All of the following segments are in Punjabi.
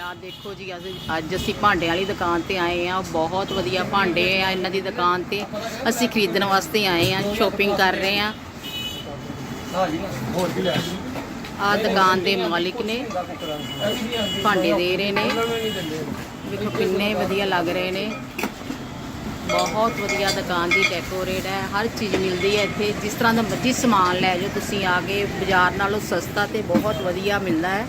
ਆ, ਦੇਖੋ ਜੀ ਅੱਜ ਅੱਜ ਅਸੀਂ ਭਾਂਡਿਆਂ ਵਾਲੀ ਦੁਕਾਨ ਤੇ ਆਏ ਆ, ਬਹੁਤ ਵਧੀਆ ਭਾਂਡੇ ਆ ਇਹਨਾਂ ਦੀ ਦੁਕਾਨ ਤੇ। ਅਸੀਂ ਖਰੀਦਣ ਵਾਸਤੇ ਆਏ ਆ ਸ਼ੋਪਿੰਗ ਕਰ ਰਹੇ ਆ। ਆ ਦੁਕਾਨ ਦੇ ਮਾਲਿਕ ਨੇ ਭਾਂਡੇ ਦੇ ਰਹੇ ਨੇ। ਵੇਖੋ ਕਿੰਨੇ ਵਧੀਆ ਲੱਗ ਰਹੇ ਨੇ। ਬਹੁਤ ਵਧੀਆ ਦੁਕਾਨ ਦੀ ਡੈਕੋਰੇਟ ਹੈ, ਹਰ ਚੀਜ਼ ਮਿਲਦੀ ਹੈ ਇੱਥੇ। ਜਿਸ ਤਰ੍ਹਾਂ ਦਾ ਮਰਜ਼ੀ ਸਮਾਨ ਲੈ ਜਾਓ, ਤੁਸੀਂ ਆ ਕੇ ਬਾਜ਼ਾਰ ਨਾਲੋਂ ਸਸਤਾ ਤੇ ਬਹੁਤ ਵਧੀਆ ਮਿਲਦਾ ਹੈ।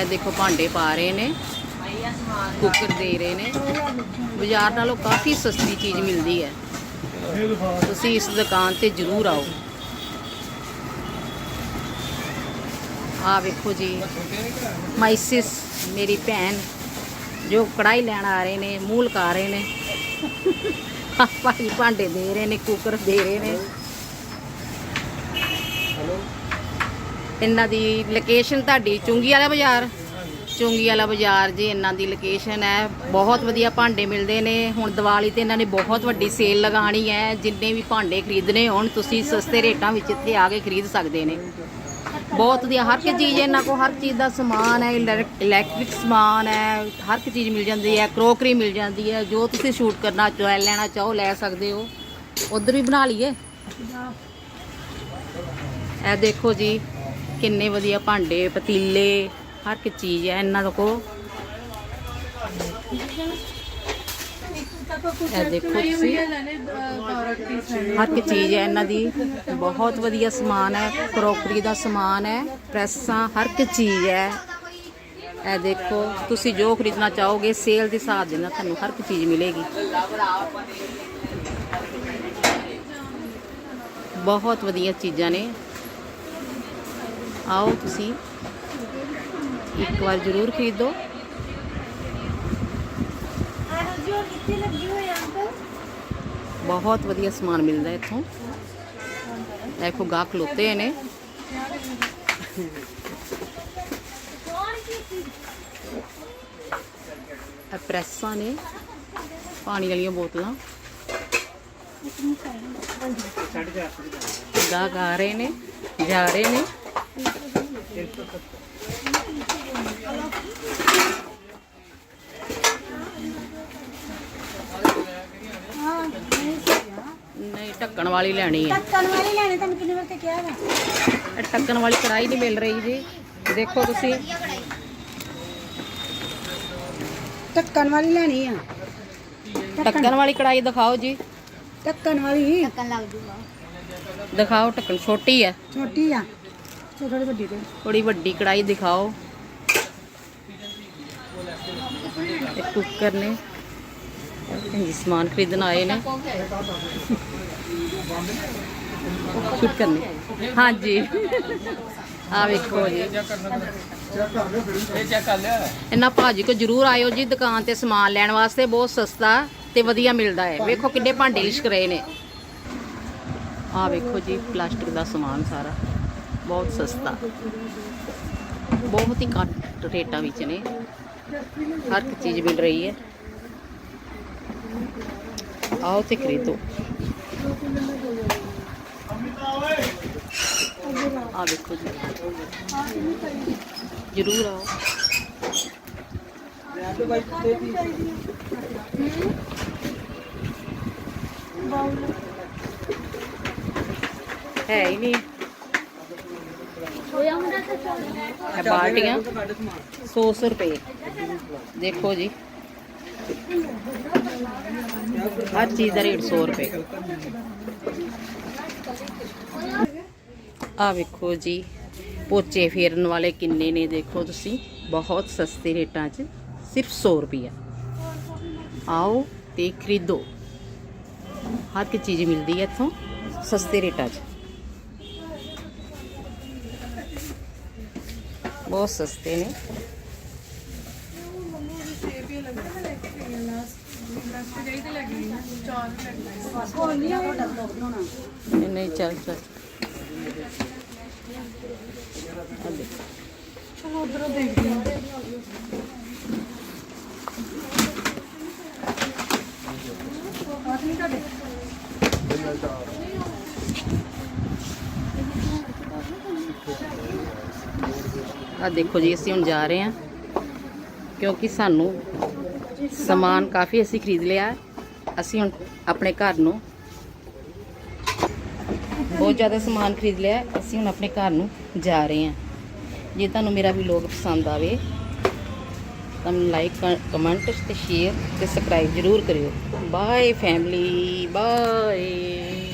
ਇਹ ਦੇਖੋ ਭਾਂਡੇ ਪਾ ਰਹੇ ਨੇ, ਕੁੱਕਰ ਦੇ ਰਹੇ ਨੇ। ਬਾਜ਼ਾਰ ਨਾਲੋਂ ਕਾਫੀ ਸਸਤੀ ਚੀਜ਼ ਮਿਲਦੀ ਹੈ। ਤੁਸੀਂ ਇਸ ਦੁਕਾਨ ਤੇ ਜ਼ਰੂਰ ਆਓ। ਆ ਵੇਖੋ ਜੀ, ਮਾਈਸਿਸ ਮੇਰੀ ਭੈਣ, ਜੋ ਕੜਾਈ ਲੈਣ ਆ ਰਹੇ ਨੇ ਮੂਲ ਲਗਾ ਰਹੇ ਨੇ। ਭਾਈ ਭਾਂਡੇ ਦੇ ਰਹੇ ਨੇ, ਕੁੱਕਰ ਦੇ ਰਹੇ ਨੇ। ਇਹਨਾਂ ਦੀ ਲੋਕੇਸ਼ਨ ਤੁਹਾਡੀ ਚੁੰਗੀ ਵਾਲਾ ਬਾਜ਼ਾਰ? ਚੁੰਗੀ ਵਾਲਾ ਬਾਜ਼ਾਰ ਜੀ, ਇਹਨਾਂ ਦੀ ਲੋਕੇਸ਼ਨ ਹੈ। ਬਹੁਤ ਵਧੀਆ ਭਾਂਡੇ ਮਿਲਦੇ ਨੇ। ਹੁਣ ਦੀਵਾਲੀ ਤੇ ਇਹਨਾਂ ਨੇ ਬਹੁਤ ਵੱਡੀ ਸੇਲ ਲਗਾਣੀ ਹੈ। ਜਿੰਨੇ ਵੀ ਭਾਂਡੇ ਖਰੀਦਣੇ ਹੋਣ, ਤੁਸੀਂ ਸਸਤੇ ਰੇਟਾਂ ਵਿੱਚ ਇੱਥੇ ਆ ਕੇ ਖਰੀਦ ਸਕਦੇ ਨੇ। ਬਹੁਤ ਵਧੀਆ, ਹਰ ਇੱਕ ਚੀਜ਼ ਇਹਨਾਂ ਕੋਲ, ਹਰ ਚੀਜ਼ ਦਾ ਸਮਾਨ ਹੈ ਇਲੈਕਟ੍ਰਿਕ ਸਮਾਨ ਹੈ, ਹਰ ਇੱਕ ਚੀਜ਼ ਮਿਲ ਜਾਂਦੀ ਹੈ ਕਰੋਕਰੀ ਮਿਲ ਜਾਂਦੀ ਹੈ। ਜੋ ਤੁਸੀਂ ਸ਼ੂਟ ਕਰਨਾ ਚਾਹੋ, ਲੈਣਾ ਚਾਹੋ, ਲੈ ਸਕਦੇ ਹੋ। ਉਧਰ ਵੀ ਬਣਾ ਲਈਏ? ਇਹ ਦੇਖੋ ਜੀ ਕਿੰਨੇ ਵਧੀਆ ਭਾਂਡੇ ਪਤੀਲੇ ਹਰ ਇੱਕ ਚੀਜ਼ ਹੈ ਇਹਨਾਂ ਕੋਲ। ਇਹ ਦੇਖੋ ਤੁਸੀਂ। ਹਰ ਇੱਕ ਚੀਜ਼ ਹੈ ਇਹਨਾਂ ਦੀ। ਬਹੁਤ ਵਧੀਆ ਸਮਾਨ ਹੈ ਕਰੋਕਰੀ ਦਾ ਸਮਾਨ ਹੈ ਪ੍ਰੈਸਾਂ ਹਰ ਇੱਕ ਚੀਜ਼ ਹੈ। ਇਹ ਦੇਖੋ ਤੁਸੀਂ ਜੋ ਖਰੀਦਣਾ ਚਾਹੋਗੇ ਸੇਲ ਦੇ ਹਿਸਾਬ ਦੇ ਨਾਲ ਤੁਹਾਨੂੰ ਹਰ ਇੱਕ ਚੀਜ਼ ਮਿਲੇਗੀ। ਬਹੁਤ ਵਧੀਆ ਚੀਜ਼ਾਂ ਨੇ। ਆਓ ਤੁਸੀਂ। ਇੱਕ ਵਾਰ ਜ਼ਰੂਰ ਖਰੀਦੋ। ਬਹੁਤ ਵਧੀਆ ਸਮਾਨ ਮਿਲਦਾ ਇੱਥੋਂ। ਦੇਖੋ ਗਾਹ ਖਲੋਤੇ ਨੇ। ਪ੍ਰੈਸਾਂ ਨੇ ਪਾਣੀ ਵਾਲੀਆਂ ਬੋਤਲਾਂ। ਗਾਹਕ ਗਾ ਰਹੇ ਨੇ, ਜਾ ਰਹੇ ਨੇ। ਨਹੀਂ ਢੱਕਣ ਵਾਲੀ ਲੈਣੀ ਹੈ ਢੱਕਣ ਵਾਲੀ ਲੈਣੇ ਤੁਹਾਨੂੰ ਕਿੰਨੇ ਵਾਰ ਤੇ ਕਿਹਾ ਵਾ? ਇਹ ਢੱਕਣ ਵਾਲੀ ਕੜਾਈ ਨਹੀਂ ਮਿਲ ਰਹੀ ਜੀ। ਦੇਖੋ ਤੁਸੀਂ। ਢੱਕਣ ਵਾਲੀ ਲੈਣੀ ਆ। ਢੱਕਣ ਵਾਲੀ ਕੜਾਈ ਦਿਖਾਓ ਜੀ। ਢੱਕਣ ਵਾਲੀ। ਢੱਕਣ ਲੱਗ ਜੂਗਾ। ਦਿਖਾਓ ਢੱਕਣ। ਛੋਟੀ ਹੈ ਛੋਟੀ ਆ। ਥੋੜੀ ਵੱਡੀ ਤੇ ਥੋੜੀ ਵੱਡੀ ਕੜਾਈ ਦਿਖਾਓ। ਇਹ ਕੁੱਕਰ ਨੇ ਇਹ ਸਮਾਨ ਖਰੀਦਣ ਆਏ ਨੇ। ਸ਼ੂਟ ਕਰਨੇ ਹਾਂਜੀ। ਆ ਵੇਖੋ ਜੀ। ਇਹਨਾਂ ਭਾਜੀ ਕੋ ਜਰੂਰ ਆਇਓ ਜੀ ਦੁਕਾਨ ਤੇ ਸਮਾਨ ਲੈਣ ਵਾਸਤੇ, ਬਹੁਤ ਸਸਤਾ ਤੇ ਵਧੀਆ ਮਿਲਦਾ ਹੈ। ਵੇਖੋ ਕਿੰਨੇ ਭਾਂਡੇ ਲਿਸ਼ਕ ਰਹੇ ਨੇ। ਆ ਵੇਖੋ ਜੀ, ਪਲਾਸਟਿਕ ਦਾ ਸਮਾਨ ਸਾਰਾ। ਬਹੁਤ ਸਸਤਾ। ਬਹੁਤ ਹੀ ਘੱਟ ਰੇਟਾਂ ਵਿੱਚ ਨੇ। ਹਰ ਇੱਕ ਚੀਜ਼ ਮਿਲ ਰਹੀ ਹੈ। ਆਓ ਤੇ ਖਰੀਦੋ। ਆ ਵੇਖੋ ਜੀ। ਜਰੂਰ ਆਓ। ਹੈ ਹੀ ਨਹੀਂ। ਇਹ ਬਾਲਟੀਆਂ 100 ਰੁਪਏ। ਦੇਖੋ ਜੀ। ਹਰ ਚੀਜ਼ ਦਾ ਰੇਟ 100 ਰੁਪਏ। ਆ ਵੇਖੋ ਜੀ, ਪੋਚੇ ਫੇਰਨ ਵਾਲੇ ਕਿੰਨੇ ਨੇ ਦੇਖੋ ਤੁਸੀਂ। ਬਹੁਤ ਸਸਤੇ ਰੇਟਾਂ 'ਚ, ਸਿਰਫ 100 ਰੁਪਿਆ ਆਓ ਤੇ ਖਰੀਦੋ। ਹਰ ਇੱਕ ਚੀਜ਼ ਮਿਲਦੀ ਹੈ ਇੱਥੋਂ, ਸਸਤੇ ਰੇਟਾਂ 'ਚ। ਬਹੁਤ ਸਸਤੇ ਨੇ। ਨਹੀਂ ਚੱਲ ਚੱਲ ਚਲੋ। ਉਧਰੋਂ ਦੇਖਦੇ ਹਾਂ ਬਾਤ ਨਹੀਂ ਤੁਹਾਡੇ ਆ ਦੇਖੋ ਜੀ, ਅਸੀਂ ਹੁਣ ਜਾ ਰਹੇ ਹਾਂ। ਕਿਉਂਕਿ ਸਾਨੂੰ ਸਮਾਨ ਕਾਫੀ ਅਸੀਂ ਖਰੀਦ ਲਿਆ ਅਸੀਂ ਹੁਣ ਆਪਣੇ ਘਰ ਨੂੰ ਬਹੁਤ ਜ਼ਿਆਦਾ ਸਮਾਨ ਖਰੀਦ ਲਿਆ ਅਸੀਂ ਹੁਣ ਆਪਣੇ ਘਰ ਨੂੰ ਜਾ ਰਹੇ ਹਾਂ। ਜੇ ਤੁਹਾਨੂੰ ਮੇਰਾ ਵਲੌਗ ਪਸੰਦ ਆਵੇ, ਤਾਂ ਲਾਈਕ ਕਮੈਂਟ ਤੇ ਸ਼ੇਅਰ ਤੇ ਸਬਸਕ੍ਰਾਈਬ ਜ਼ਰੂਰ ਕਰਿਓ। Bye family bye